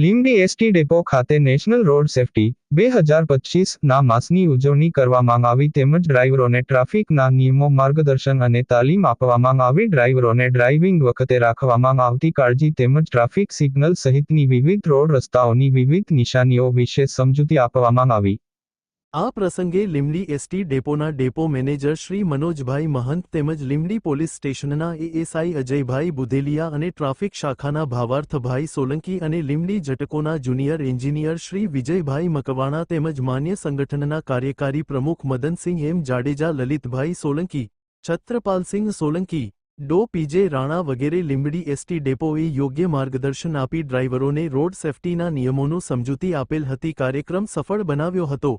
Limdi ST depot ખાતે national road safety બે હજાર પચીસના માસની ઉજવણી કરવામાં આવી તેમજ ડ્રાઈવરોને ટ્રાફિકના નિયમો માર્ગદર્શન અને તાલીમ આપવામાં આવી. ડ્રાઈવરોને ડ્રાઇવિંગ વખતે રાખવામાં આવતી કાળજી તેમજ ટ્રાફિક સિગ્નલ સહિતની વિવિધ રોડ રસ્તાઓની વિવિધ નિશાનીઓ વિશે સમજૂતી આપવામાં આવી. આ પ્રસંગે લીમડી એસટી ડેપોના ડેપો મેનેજર શ્રી મનોજભાઈ મહંત તેમજ લીમડી પોલીસ સ્ટેશનના એએસઆઈ અજયભાઈ બુધેલિયા અને ટ્રાફિક શાખાના ભાવાર્થભાઈ સોલંકી અને લીમડી જટકોના જુનિયર એન્જિનિયર શ્રી વિજયભાઈ મકવાણા તેમજ માન્ય સંગઠનના કાર્યકારી પ્રમુખ Madansinh M Jadeja Lalitbhai Solanki, Chhatrapalsinh Solanki, Dr PJ Rana વગેરે લીંબડી એસટી ડેપોએ યોગ્ય માર્ગદર્શન આપી ડ્રાઈવરોને રોડ સેફટીના નિયમોનું સમજૂતી આપેલ હતી કાર્યક્રમ સફળ બનાવ્યો હતો.